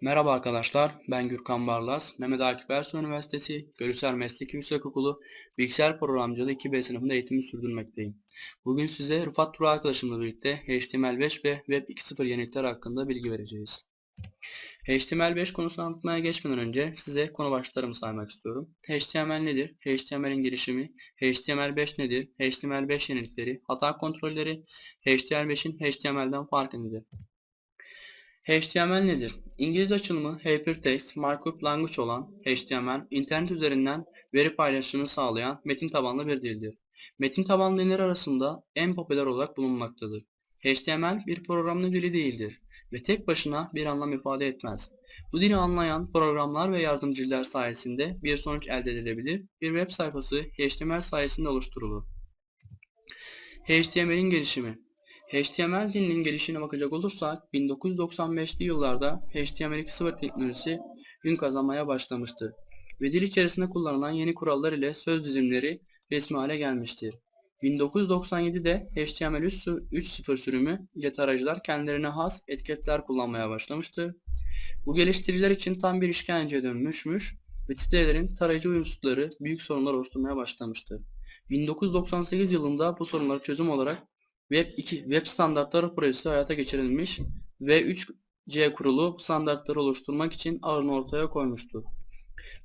Merhaba arkadaşlar, ben Gürkan Barlas, Mehmet Akif Ersoy Üniversitesi Gölüsel Meslek Yüksekokulu Bilgisayar Programcılığı 2B sınıfında eğitimi sürdürmekteyim. Bugün size Rıfat Turu arkadaşımla birlikte HTML5 ve Web 2.0 yenilikler hakkında bilgi vereceğiz. HTML5 konusunu anlatmaya geçmeden önce size konu başlıklarımı saymak istiyorum. HTML nedir? HTML'in girişimi, HTML5 nedir? HTML5 yenilikleri, hata kontrolleri, HTML5'in HTML'den farkı nedir? HTML nedir? İngilizce açılımı Hypertext Markup Language olan HTML, internet üzerinden veri paylaşımını sağlayan metin tabanlı bir dildir. Metin tabanlı diller arasında en popüler olarak bulunmaktadır. HTML bir programlı dili değildir ve tek başına bir anlam ifade etmez. Bu dili anlayan programlar ve yardımcılar sayesinde bir sonuç elde edilebilir. Bir web sayfası HTML sayesinde oluşturulur. HTML'in gelişimi HTML dilinin gelişine bakacak olursak 1995'li yıllarda HTML 2.0 teknolojisi gün kazanmaya başlamıştır ve dil içerisinde kullanılan yeni kurallar ile söz dizimleri resmi hale gelmiştir. 1997'de HTML 3.0 sürümü ile tarayıcılar kendilerine has etiketler kullanmaya başlamıştır. Bu geliştiriciler için tam bir işkenceye dönmüşmüş ve sitelerin tarayıcı uyumsuzlukları büyük sorunlar oluşturmaya başlamıştır. 1998 yılında bu sorunlara çözüm olarak Web 2 Web Standartları Projesi hayata geçirilmiş ve 3C kurulu bu standartları oluşturmak için ağırını ortaya koymuştu.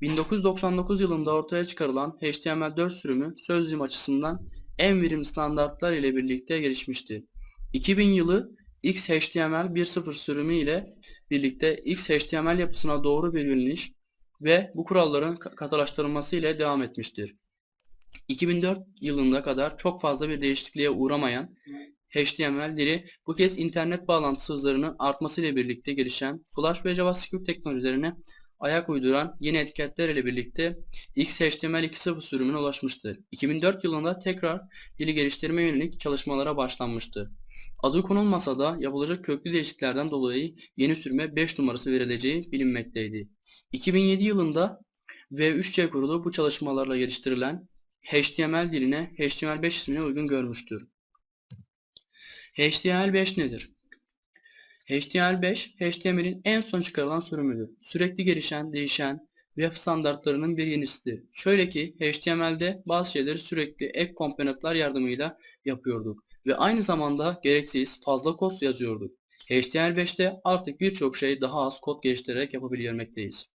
1999 yılında ortaya çıkarılan HTML4 sürümü söz dizimi açısından en verimli standartlar ile birlikte gelişmişti. 2000 yılı XHTML 1.0 sürümü ile birlikte XHTML yapısına doğru bir yöneliş ve bu kuralların katılaştırılması ile devam etmiştir. 2004 yılında kadar çok fazla bir değişikliğe uğramayan HTML dili bu kez internet bağlantısı hızlarının artmasıyla birlikte gelişen Flash ve JavaScript teknolojilerine ayak uyduran yeni etiketler ile birlikte XHTML 2.0 sürümüne ulaşmıştır. 2004 yılında tekrar dili geliştirme yönelik çalışmalara başlanmıştı. Adı konulmasa da yapılacak köklü değişikliklerden dolayı yeni sürüme 5 numarası verileceği bilinmekteydi. 2007 yılında V3C kurulu bu çalışmalarla geliştirilen HTML diline HTML5 ismine uygun görmüştür. HTML5 nedir? HTML5, HTML'in en son çıkarılan sürümüdür. Sürekli gelişen, değişen web standartlarının bir yenisidir. Şöyle ki HTML'de bazı şeyleri sürekli ek komponentler yardımıyla yapıyorduk ve aynı zamanda gereksiz fazla kod yazıyorduk. HTML5'te artık birçok şey daha az kod geliştirerek yapabilmekteyiz.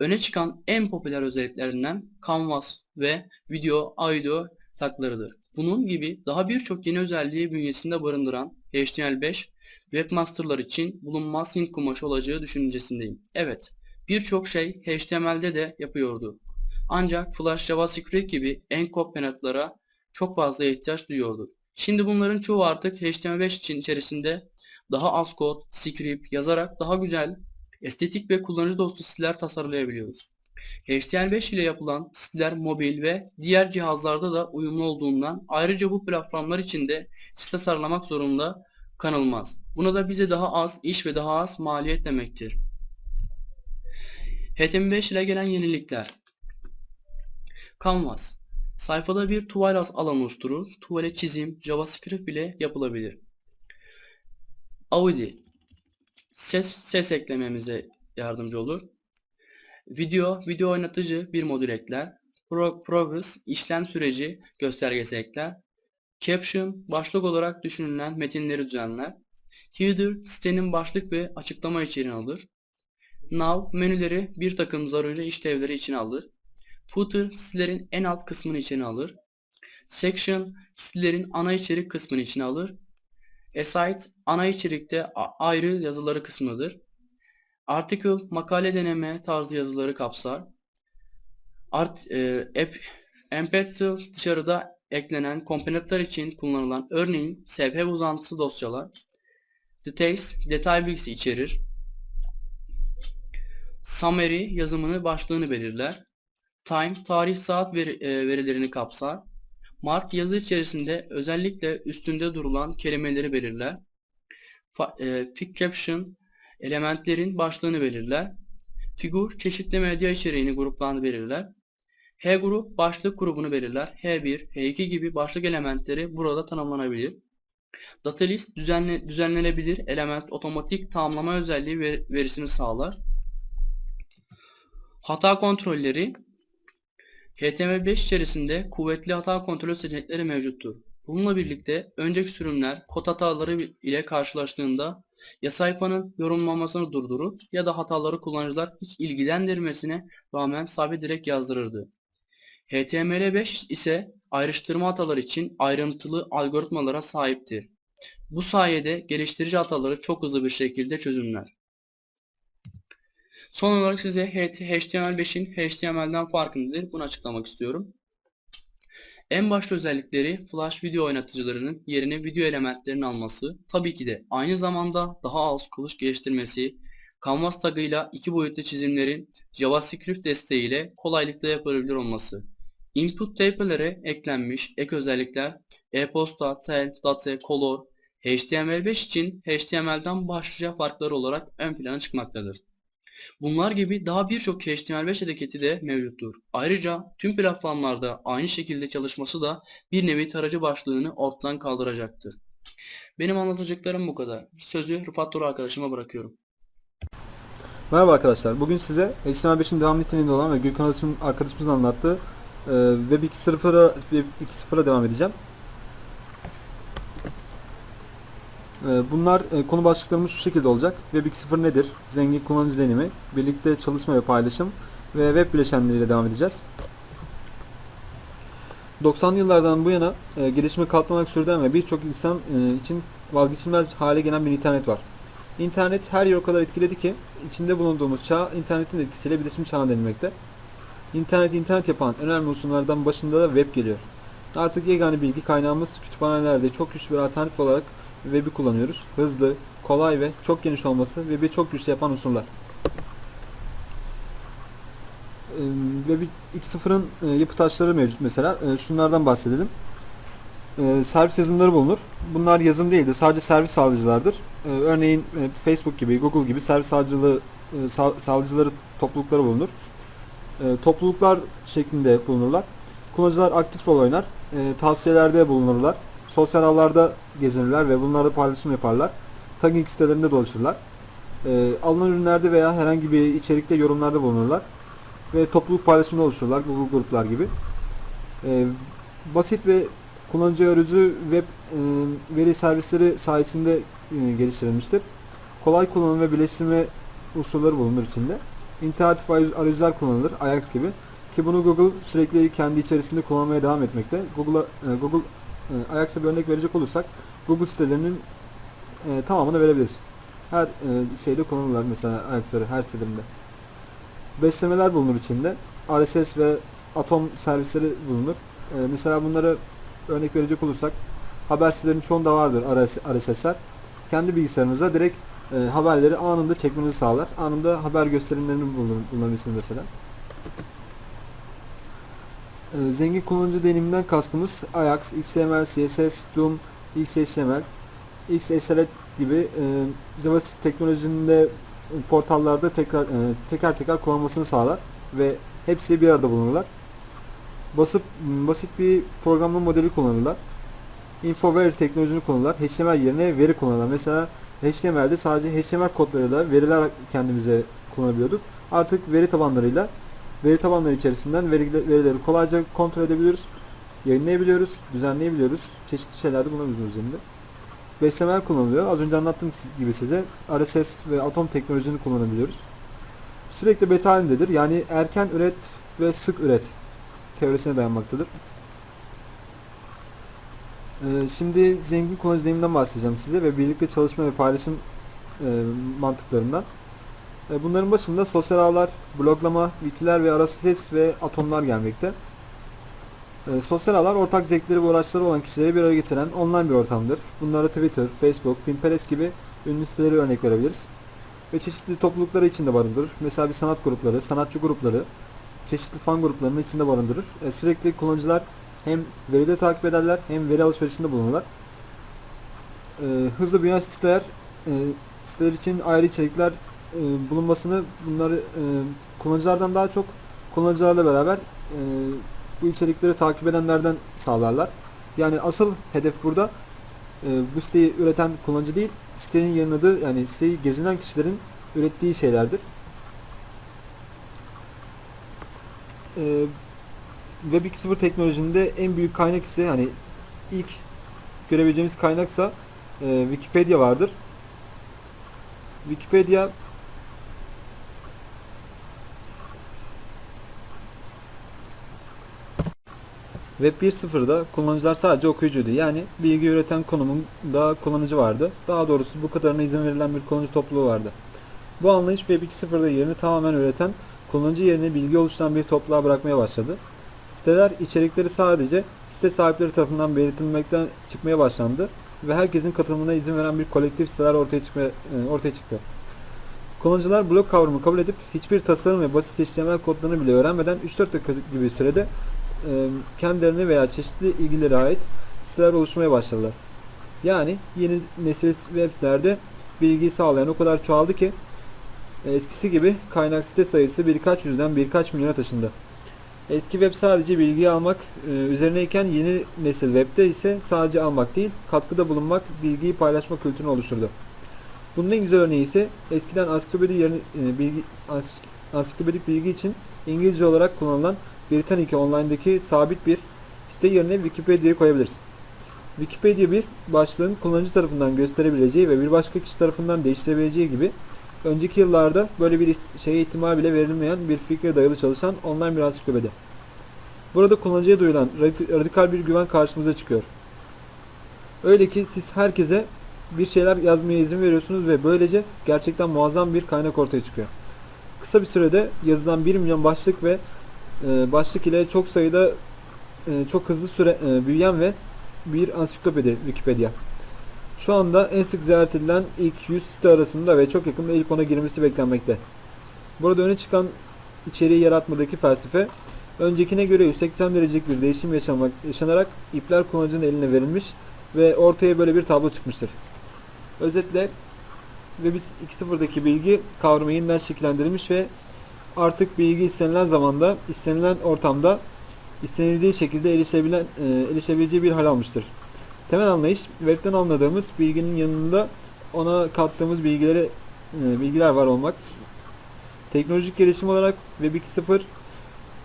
Öne çıkan en popüler özelliklerinden Canvas ve video, audio taklarıdır. Bunun gibi daha birçok yeni özelliği bünyesinde barındıran HTML5 webmasterlar için bulunmaz Hint kumaşı olacağı düşüncesindeyim. Evet, birçok şey HTML'de de yapıyordu. Ancak Flash JavaScript gibi en komponentlara çok fazla ihtiyaç duyuyordu. Şimdi bunların çoğu artık HTML5 için içerisinde daha az kod, script yazarak daha güzel, estetik ve kullanıcı dostu siteler tasarlayabiliyoruz. HTML5 ile yapılan siteler mobil ve diğer cihazlarda da uyumlu olduğundan ayrıca bu platformlar için de site tasarlamak zorunda kanılmaz. Buna da bize daha az iş ve daha az maliyet demektir. HTML5 ile gelen yenilikler Canvas Sayfada bir tuval alan oluşturur. Tuvale çizim JavaScript bile yapılabilir. Audi Ses, ses eklememize yardımcı olur. Video, video oynatıcı bir modül ekler. Pro, progress, işlem süreci göstergesi ekler. Caption, başlık olarak düşünülen metinleri düzenler. Header, sitenin başlık ve açıklama içeriğini alır. Now, menüleri bir takım zaruri işlevleri içine alır. Footer, sitelerin en alt kısmını içine alır. Section, sitelerin ana içerik kısmını içine alır. Aside, ana içerikte ayrı yazıları kısmıdır. Article, makale deneme tarzı yazıları kapsar. Art, e, app, embed dışarıda eklenen komponentler için kullanılan örneğin SVG uzantısı dosyalar. Details, detay bilgisi içerir. Summary yazımını başlığını belirler. Time, tarih saat veri, e, verilerini kapsar. Mark yazı içerisinde özellikle üstünde durulan kelimeleri belirler. E, Caption, elementlerin başlığını belirler. Figür çeşitli medya içeriğini gruplarını belirler. H grup başlık grubunu belirler. H1, H2 gibi başlık elementleri burada tanımlanabilir. Datalist düzenle, düzenlenebilir element otomatik tamamlama özelliği ver- verisini sağlar. Hata kontrolleri HTML5 içerisinde kuvvetli hata kontrolü seçenekleri mevcuttur. Bununla birlikte önceki sürümler kod hataları ile karşılaştığında ya sayfanın yorumlanmasını durdurur ya da hataları kullanıcılar hiç ilgilendirmesine rağmen sabit direkt yazdırırdı. HTML5 ise ayrıştırma hataları için ayrıntılı algoritmalara sahiptir. Bu sayede geliştirici hataları çok hızlı bir şekilde çözümler. Son olarak size HTML5'in HTML'den farkı nedir? Bunu açıklamak istiyorum. En başta özellikleri Flash video oynatıcılarının yerine video elementlerinin alması, tabii ki de aynı zamanda daha az kılıç geliştirmesi, Canvas tagıyla iki boyutlu çizimlerin JavaScript desteğiyle kolaylıkla yapılabilir olması. Input type'lere eklenmiş ek özellikler e-posta, tel, date, color, HTML5 için HTML'den başlıca farkları olarak ön plana çıkmaktadır. Bunlar gibi daha birçok HTML5 etiketi de mevcuttur. Ayrıca tüm platformlarda aynı şekilde çalışması da bir nevi tarayıcı başlığını ortadan kaldıracaktır. Benim anlatacaklarım bu kadar. Sözü Rıfat Duru arkadaşıma bırakıyorum. Merhaba arkadaşlar. Bugün size HTML5'in devam niteliğinde olan ve Gülkan arkadaşım- arkadaşımızın anlattığı Web 2.0'a Web 2.0'a devam edeceğim. E, bunlar e, konu başlıklarımız şu şekilde olacak. Web 2.0 nedir? Zengin kullanıcı deneyimi, birlikte çalışma ve paylaşım ve web bileşenleriyle devam edeceğiz. 90'lı yıllardan bu yana e, gelişime katlanak sürdüren ve birçok insan e, için vazgeçilmez hale gelen bir internet var. İnternet her yer o kadar etkiledi ki içinde bulunduğumuz çağ internetin etkisiyle bilişim çağı denilmekte. İnternet internet yapan önemli unsurlardan başında da web geliyor. Artık yegane bilgi kaynağımız kütüphanelerde çok güçlü bir alternatif olarak web'i kullanıyoruz. Hızlı, kolay ve çok geniş olması web'i çok güçlü yapan unsurlar. Web 2.0'ın e, yapı taşları mevcut mesela. Şunlardan bahsedelim. Servis yazılımları bulunur. Bunlar yazım değildir. Sadece servis sağlayıcılardır. Örneğin Facebook gibi, Google gibi servis sağlayıcılığı, sağ- sağlayıcıları toplulukları bulunur. Topluluklar şeklinde bulunurlar. Kullanıcılar aktif rol oynar. Tavsiyelerde bulunurlar. Sosyal ağlarda gezinirler ve bunlarda paylaşım yaparlar. Tagging sitelerinde dolaşırlar. E, alınan ürünlerde veya herhangi bir içerikte yorumlarda bulunurlar. Ve topluluk paylaşımında oluştururlar. Google gruplar gibi. E, basit ve kullanıcı arayüzü web e, veri servisleri sayesinde e, geliştirilmiştir. Kolay kullanım ve birleştirme unsurları bulunur içinde. İnteraktif arayüz- arayüzler kullanılır, Ajax gibi. Ki bunu Google sürekli kendi içerisinde kullanmaya devam etmekte. Google'a e, Google Ajax'a bir örnek verecek olursak Google sitelerinin e, tamamını verebiliriz. Her e, şeyde kullanırlar mesela Ajax'ları her sitelerinde. Beslemeler bulunur içinde. RSS ve Atom servisleri bulunur. E, mesela bunları örnek verecek olursak haber sitelerinin çoğunda vardır RSS'ler. Kendi bilgisayarınıza direkt e, haberleri anında çekmenizi sağlar. Anında haber gösterimlerinin bulunabilirsiniz mesela. E, zengin kullanıcı deneyiminden kastımız Ajax, XML, CSS, DOM, XHTML, XSLT gibi e, JavaScript teknolojinin de portallarda tekrar e, teker teker kullanmasını sağlar ve hepsi bir arada bulunurlar. Basıp basit bir programlama modeli kullanırlar. Infoveri teknolojisini kullanırlar. HTML yerine veri kullanırlar. Mesela HTML'de sadece HTML kodlarıyla veriler kendimize kullanabiliyorduk. Artık veri tabanlarıyla veri tabanları içerisinden veri, verileri kolayca kontrol edebiliyoruz. Yayınlayabiliyoruz, düzenleyebiliyoruz. Çeşitli şeylerde bulunabiliyoruz üzerinde. BSML kullanılıyor. Az önce anlattığım gibi size RSS ve Atom teknolojisini kullanabiliyoruz. Sürekli beta halindedir. Yani erken üret ve sık üret teorisine dayanmaktadır. Ee, şimdi zengin kullanıcı deneyiminden bahsedeceğim size ve birlikte çalışma ve paylaşım e, mantıklarından. E, bunların başında sosyal ağlar, bloglama, wikiler ve RSS ve atomlar gelmekte. E, sosyal ağlar ortak zevkleri ve uğraşları olan kişileri bir araya getiren online bir ortamdır. Bunlara Twitter, Facebook, Pinterest gibi ünlü siteleri örnek verebiliriz. Ve çeşitli toplulukları içinde barındırır. Mesela bir sanat grupları, sanatçı grupları, çeşitli fan gruplarını içinde barındırır. E, sürekli kullanıcılar hem veride takip ederler hem veri alışverişinde bulunurlar. Hızlı büyüyen siteler, siteler için ayrı içerikler e, bulunmasını bunları e, kullanıcılardan daha çok kullanıcılarla beraber e, bu içerikleri takip edenlerden sağlarlar. Yani asıl hedef burada bu siteyi üreten kullanıcı değil, sitenin yayınladığı yani siteyi gezinen kişilerin ürettiği şeylerdir. E, Web 2.0 teknolojinde en büyük kaynak ise yani ilk görebileceğimiz kaynaksa Wikipedia vardır. Wikipedia Web 1.0'da kullanıcılar sadece okuyucuydu. Yani bilgi üreten konumunda kullanıcı vardı. Daha doğrusu bu kadarına izin verilen bir kullanıcı topluluğu vardı. Bu anlayış Web 2.0'da yerini tamamen üreten, kullanıcı yerine bilgi oluşturan bir topluluğa bırakmaya başladı. Siteler içerikleri sadece site sahipleri tarafından belirtilmekten çıkmaya başlandı ve herkesin katılımına izin veren bir kolektif siteler ortaya çıkmaya e, ortaya çıktı. Kullanıcılar blok kavramı kabul edip hiçbir tasarım ve basit HTML kodlarını bile öğrenmeden 3-4 dakika gibi sürede kendilerine veya çeşitli ilgilere ait siteler oluşmaya başladılar. Yani yeni nesil weblerde bilgiyi sağlayan o kadar çoğaldı ki e, eskisi gibi kaynak site sayısı birkaç yüzden birkaç milyona taşındı. Eski web sadece bilgiyi almak e, üzerineyken yeni nesil webde ise sadece almak değil, katkıda bulunmak, bilgiyi paylaşma kültürünü oluşturdu. Bunun en güzel örneği ise eskiden ansiklopedi yerine e, bilgi ansiklopedik bilgi için İngilizce olarak kullanılan Britannica Online'daki sabit bir site yerine Wikipedia'yı koyabiliriz. Wikipedia bir başlığın kullanıcı tarafından gösterebileceği ve bir başka kişi tarafından değiştirebileceği gibi önceki yıllarda böyle bir şeye ihtimal bile verilmeyen bir fikre dayalı çalışan online bir ansiklopedi. Burada kullanıcıya duyulan radi- radikal bir güven karşımıza çıkıyor. Öyle ki siz herkese bir şeyler yazmaya izin veriyorsunuz ve böylece gerçekten muazzam bir kaynak ortaya çıkıyor. Kısa bir sürede yazılan 1 milyon başlık ve başlık ile çok sayıda e, çok hızlı süre e, büyüyen ve bir ansiklopedi Wikipedia. Şu anda en sık ziyaret edilen ilk 100 site arasında ve çok yakında ilk ona girmesi beklenmekte. Burada öne çıkan içeriği yaratmadaki felsefe, öncekine göre 180 derecelik bir değişim yaşamak, yaşanarak ipler kullanıcının eline verilmiş ve ortaya böyle bir tablo çıkmıştır. Özetle Web 2.0'daki bilgi kavramı yeniden şekillendirilmiş ve artık bilgi istenilen zamanda, istenilen ortamda, istenildiği şekilde erişebilen, e, erişebileceği bir hal almıştır. Temel anlayış, webten anladığımız bilginin yanında ona kattığımız bilgileri, e, bilgiler var olmak. Teknolojik gelişim olarak Web 2.0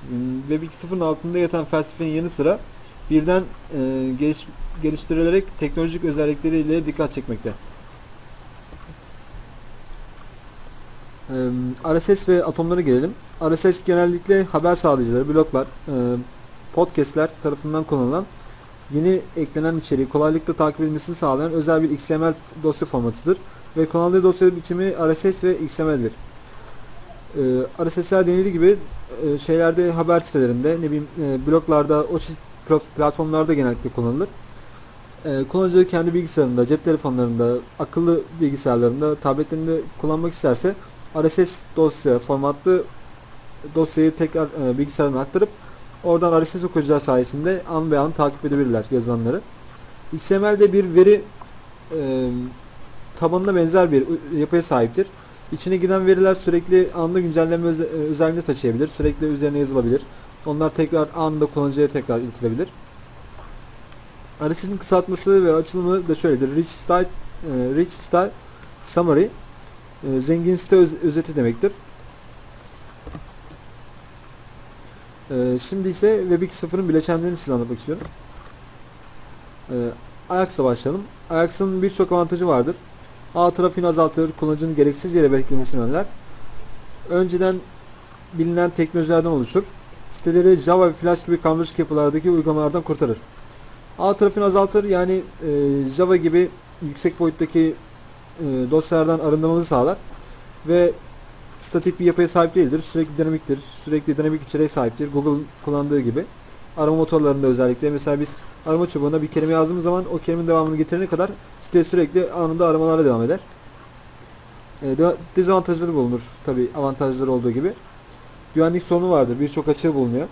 m, Web 2.0'ın altında yatan felsefenin yanı sıra birden e, geliş, geliştirilerek teknolojik özellikleriyle dikkat çekmekte. RSS ve atomlara gelelim. RSS genellikle haber sağlayıcıları, bloglar, podcastler tarafından kullanılan yeni eklenen içeriği kolaylıkla takip edilmesini sağlayan özel bir XML dosya formatıdır ve kullanıldığı dosya biçimi RSS ve XML'dir. RSS'ler denildiği gibi şeylerde haber sitelerinde, ne bileyim bloglarda, o çeşit plat- platformlarda genellikle kullanılır. Kullanıcı kendi bilgisayarında, cep telefonlarında, akıllı bilgisayarlarında, tabletlerinde kullanmak isterse RSS dosya formatlı dosyayı tekrar e, bilgisayarına aktarıp oradan RSS okuyucular sayesinde an be an takip edebilirler yazılanları. XML'de bir veri e, tabanına benzer bir yapıya sahiptir. İçine giren veriler sürekli anında güncelleme e, özelliğini taşıyabilir. Sürekli üzerine yazılabilir. Onlar tekrar anında kullanıcıya tekrar iletilebilir. RSS'in kısaltması ve açılımı da şöyledir. Rich Style, e, Rich Style Summary e, zengin site öz- özeti demektir. E, şimdi ise Web 2.0'ın bileşenlerini size anlatmak istiyorum. E, Ajax'a başlayalım. Ajax'ın birçok avantajı vardır. Ağ trafiğini azaltır, kullanıcının gereksiz yere beklemesini önler. Önceden bilinen teknolojilerden oluşur. Siteleri Java ve Flash gibi karmaşık yapılardaki uygulamalardan kurtarır. Ağ trafiğini azaltır yani e, Java gibi yüksek boyuttaki dosyalardan arındırmamızı sağlar ve statik bir yapıya sahip değildir. Sürekli dinamiktir. Sürekli dinamik içeriğe sahiptir. Google kullandığı gibi. Arama motorlarında özellikle mesela biz arama çubuğuna bir kelime yazdığımız zaman o kelimenin devamını getirene kadar site sürekli anında aramalara devam eder. E, de- dezavantajları bulunur tabi avantajları olduğu gibi. Güvenlik sorunu vardır. Birçok açığı bulunuyor.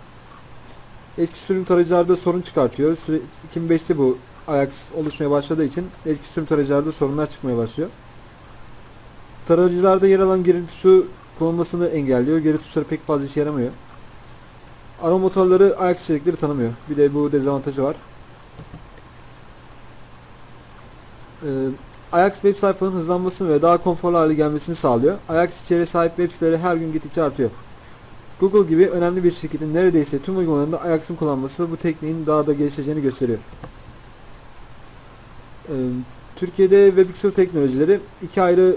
Eski sürüm tarayıcılarda sorun çıkartıyor. Süre, 2005'te bu Ajax oluşmaya başladığı için eski sürüm tarayıcılarda sorunlar çıkmaya başlıyor. Tarayıcılarda yer alan geri tuşu kullanılmasını engelliyor. Geri tuşları pek fazla işe yaramıyor. Arama motorları Ajax içerikleri tanımıyor. Bir de bu dezavantajı var. Ee, Ajax web sayfanın hızlanmasını ve daha konforlu hale gelmesini sağlıyor. Ajax içeriğe sahip web siteleri her gün gittikçe artıyor. Google gibi önemli bir şirketin neredeyse tüm uygulamalarında Ajax'ın kullanması bu tekniğin daha da gelişeceğini gösteriyor. Ee, Türkiye'de Web 2.0 teknolojileri iki ayrı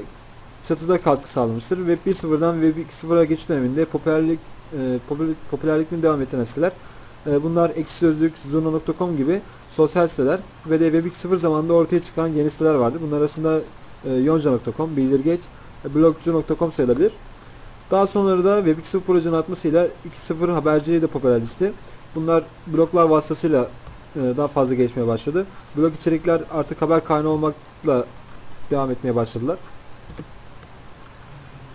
çatıda katkı sağlamıştır. Web 1.0'dan Web 2.0'a geçiş döneminde popülerlik e, devam ettiren siteler. E, bunlar Ekşi Sözlük, Zurna.com gibi sosyal siteler ve de Web 2.0 zamanında ortaya çıkan yeni siteler vardı. Bunlar arasında e, Yonca.com, Bildirgeç, e, Blogcu.com sayılabilir. Daha sonra da Web 2.0 projenin artmasıyla 2.0 haberciliği de popülerleşti. Bunlar bloglar vasıtasıyla daha fazla gelişmeye başladı. Blog içerikler artık haber kaynağı olmakla devam etmeye başladılar.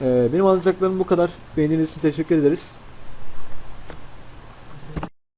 E, benim anlatacaklarım bu kadar. Beğendiğiniz için teşekkür ederiz.